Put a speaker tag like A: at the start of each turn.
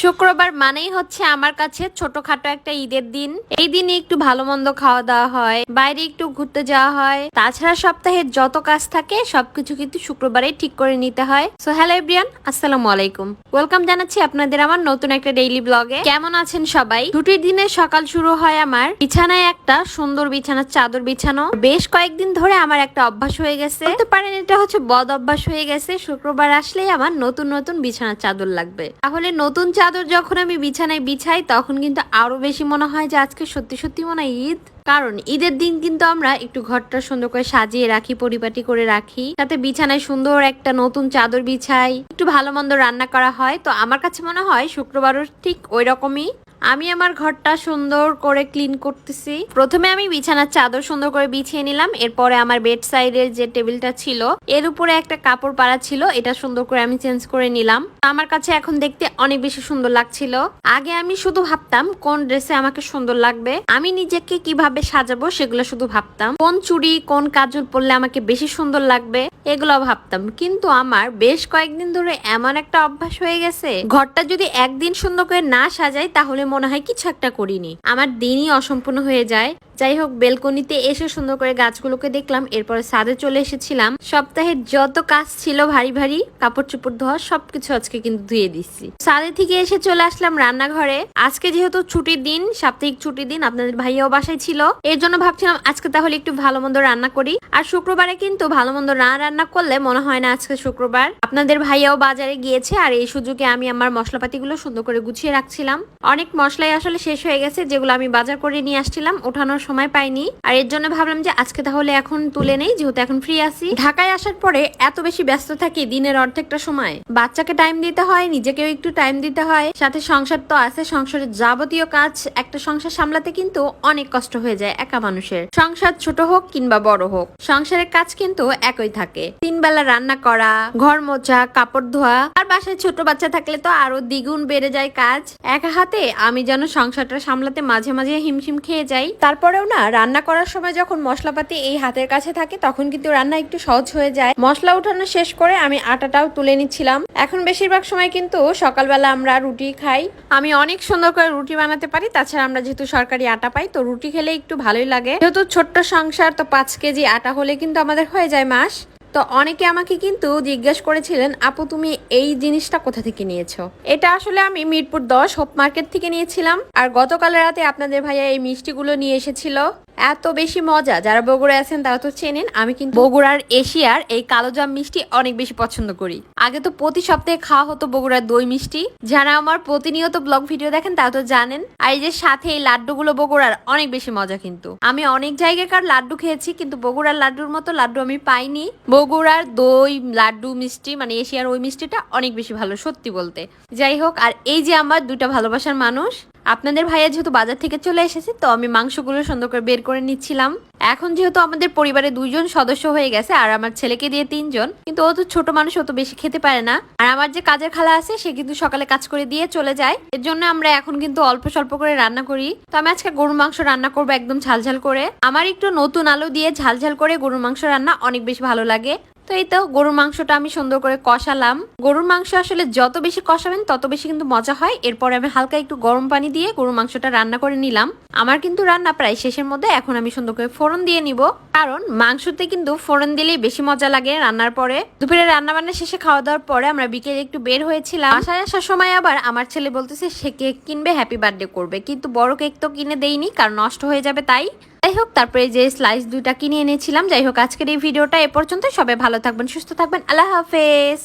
A: শুক্রবার মানেই হচ্ছে আমার কাছে ছোটখাটো একটা ঈদের দিন। এই দিনে একটু ভালো মন্দ খাওয়া দাওয়া হয়, বাইরে একটু ঘুরতে যাওয়া হয়। তাছাড়া সপ্তাহের যত কাজ থাকে, সবকিছু কিন্তু শুক্রবারেই ঠিক করে নিতে হয়। সো হ্যালো এভরিয়ান আসসালামু আলাইকুম। ওয়েলকাম জানাচ্ছি আপনাদের আমার নতুন একটা ডেইলি ব্লগে কেমন আছেন সবাই? ছুটির দিনে সকাল শুরু হয় আমার। বিছানায় একটা সুন্দর বিছানার চাদর বিছানো। বেশ কয়েকদিন ধরে আমার একটা অভ্যাস হয়ে গেছে। বলতে পারেন এটা হচ্ছে বদ অভ্যাস হয়ে গেছে। শুক্রবার আসলেই আমার নতুন নতুন বিছানার চাদর লাগবে। তাহলে নতুন চাদর যখন আমি বিছানায় বিছাই, তখন কিন্তু আরও বেশি মনে হয় যে আজকে সত্যি সত্যি মনে হয় ঈদ। কারণ ঈদের দিন কিন্তু আমরা একটু ঘরটা সুন্দর করে সাজিয়ে রাখি, পরিপাটি করে রাখি। তাতে বিছানায় সুন্দর একটা নতুন চাদর বিছাই, একটু ভালো মন্দ রান্না করা হয়। তো আমার কাছে মনে হয় শুক্রবারও ঠিক ওই রকমই। আমি আমার ঘরটা সুন্দর করে ক্লিন করতেছি। প্রথমে আমি বিছানার চাদর সুন্দর করে বিছিয়ে নিলাম, এরপরে আমার বেড সাইডের যে টেবিলটা ছিল, এর উপরে একটা কাপড় পাড়া ছিল, এটা সুন্দর করে আমি চেঞ্জ করে নিলাম। আমার কাছে এখন দেখতে অনেক বেশি সুন্দর লাগছিল। আগে আমি শুধু ভাবতাম, কোন ড্রেসে আমাকে সুন্দর লাগবে। আমি নিজেকে কীভাবে সাজাবো সেগুলো শুধু ভাবতাম। কোন চুড়ি, কোন কাজল পরলে আমাকে বেশি সুন্দর লাগবে এগুলো ভাবতাম। কিন্তু আমার বেশ কয়েকদিন ধরে এমন একটা অভ্যাস হয়ে গেছে, ঘরটা যদি একদিন সুন্দর করে না সাজাই, তাহলে মনে হয় কিছু একটা করিনি। আমার দিনই অসম্পূর্ণ হয়ে যায়। যাই হোক, বেলকনিতে এসে সুন্দর করে গাছগুলোকে দেখলাম। এরপরে সাদে চলে এসেছিলাম। সপ্তাহের যত কাজ ছিল ভারী ভারী কাপড় চোপড় ধোয়া, সবকিছু আজকে কিন্তু ধুয়ে দিচ্ছি। সাদে থেকে এসে চলে আসলাম রান্নাঘরে। আজকে যেহেতু ছুটির দিন, সাপ্তাহিক ছুটির দিন, আপনাদের ভাইয়াও বাসায় ছিল। এর জন্য ভাবছিলাম আজকে তাহলে একটু ভালো মন্দ রান্না করি। আর শুক্রবারে কিন্তু ভালো মন্দ না রান্না করলে মনে হয় না আজকে শুক্রবার। আপনাদের ভাইয়াও বাজারে গিয়েছে আর এই সুযোগে আমি আমার মশলাপাতিগুলো সুন্দর করে গুছিয়ে রাখছিলাম। অনেক মশলাই আসলে শেষ হয়ে গেছে, যেগুলো আমি বাজার করে নিয়ে আসছিলাম। ওঠানোর সময় পাইনি। আর এর জন্য ভাবলাম যে আজকে তাহলে এখন তুলে নেই, যেহেতু এখন ফ্রি আছি। ঢাকায় আসার পরে এত বেশি ব্যস্ত থাকি দিনের অর্ধেকটা সময়। বাচ্চাকে টাইম দিতে হয়, নিজেকেও একটু টাইম দিতে হয়। সাথে সংসার তো আছে, সংসারের যাবতীয় কাজ, একটা সংসার সামলাতে কিন্তু অনেক কষ্ট হয়ে যায় একা মানুষের। সংসার ছোট হোক কিংবা বড় হোক, সংসারের কাজ কিন্তু একই থাকে। তিন বেলা রান্না করা, ঘর মোছা, কাপড় ধোয়া, আর বাসায় ছোট বাচ্চা থাকলে তো আরও দ্বিগুণ বেড়ে যায় কাজ। একা হাতে আমি যেন সংসারটা সামলাতে মাঝে মাঝে হিমশিম খেয়ে যাই তারপরেও না রান্না করার সময় যখন মশলাপাতি এই হাতের কাছে থাকে, তখন কিন্তু রান্না একটু সহজ হয়ে যায়। মশলা উঠানো শেষ করে আমি আটাটাও তুলে নিচ্ছিলাম। এখন বেশিরভাগ সময় কিন্তু সকালবেলা আমরা রুটি খাই। আমি অনেক সুন্দর করে রুটি বানাতে পারি, তাছাড়া আমরা যেহেতু সরকারি আটা পাই, তো রুটি খেলে একটু ভালোই লাগে। যেহেতু ছোট্ট সংসার, তো পাঁচ কেজি আটা হলে কিন্তু আমাদের হয়ে যায় মাস। তো অনেকে আমাকে কিন্তু জিজ্ঞেস করেছিলেন, আপু, তুমি এই জিনিসটা কোথা থেকে নিয়েছো? এটা আসলে আমি মিরপুর দশ, হোপ মার্কেট থেকে নিয়েছিলাম। আর গতকাল রাতে আপনাদের ভাইয়া এই মিষ্টিগুলো নিয়ে এসেছিল। এত বেশি মজা, যারা বগুড়ায় আছেন তারা তো চেনেন, আমি কিন্তু বগুড়ার এশিয়ার এই কালোজাম মিষ্টি অনেক বেশি পছন্দ করি। আগে তো প্রতি সপ্তাহে খাওয়া হতো বগুড়ার দই মিষ্টি। যারা আমার প্রতিনিয়ত ব্লগ ভিডিও দেখেন তারা তো জানেন, আর এই যে সাথে এই লাড্ডুগুলো বগুড়ার অনেক বেশি মজা কিন্তু। আমি অনেক জায়গাকার লাড্ডু খেয়েছি, কিন্তু বগুড়ার লাড্ডুর মতো লাড্ডু আমি পাইনি। বগুড়ার দই, লাড্ডু মিষ্টি মানে এশিয়ার ওই মিষ্টিটা অনেক বেশি ভালো, সত্যি বলতে। যাই হোক, আর এই যে আমার দুটা ভালোবাসার মানুষ আপনাদের ভাইয়া যেহেতু বাজার থেকে চলে এসেছে, তো আমি মাংসগুলো সুন্দর করে বের করে নিচ্ছিলাম। এখন যেহেতু আমাদের পরিবারে দুইজন সদস্য হয়ে গেছে, আর আমার ছেলেকে দিয়ে তিনজন, কিন্তু ও তো ছোট মানুষ, ও তো বেশি খেতে পারে না। আর আমার যে কাজের খালা আছে, সে কিন্তু সকালে কাজ করে দিয়ে চলে যায়। এর জন্য আমরা এখন কিন্তু অল্প স্বল্প করে রান্না করি। তো আমি আজকে গরুর মাংস রান্না করব একদম ঝালঝাল করে। আমার একটু নতুন আলু দিয়ে ঝালঝাল করে গরুর মাংস রান্না অনেক বেশি ভালো লাগে। তো এই তো গরুর মাংসটা আমি সুন্দর করে কষালাম। গরুর মাংস আসলে যত বেশি কষাবেন, তত বেশি কিন্তু মজা হয়। এরপরে আমি হালকা একটু গরম পানি দিয়ে গরুর মাংসটা রান্না করে নিলাম। আমার কিন্তু রান্না প্রায় শেষের মধ্যে, এখন আমি সুন্দর করে ফোড়ন দিয়ে নিব। কারণ মাংসতে কিন্তু ফোড়ন দিলেই বেশি মজা লাগে রান্নার পরে। দুপুরে রান্না বান্না শেষে খাওয়া দাওয়ার পরে আমরা বিকেলে একটু বের হয়েছিলাম। বাসায় আসার সময় আবার আমার ছেলে বলতেছে, সে কেক কিনবে হ্যাপি বার্থডে করবে। কিন্তু বড় কেক তো কিনে দেইনি, কারণ নষ্ট হয়ে যাবে তাই। যাই হোক, তারপরে যে স্লাইস দুইটা কিনে এনেছিলাম, যাই হোক, আজকের এই ভিডিওটা এ পর্যন্ত সবাই ভালো থাকবেন, সুস্থ থাকবেন। আল্লাহ হাফেজ।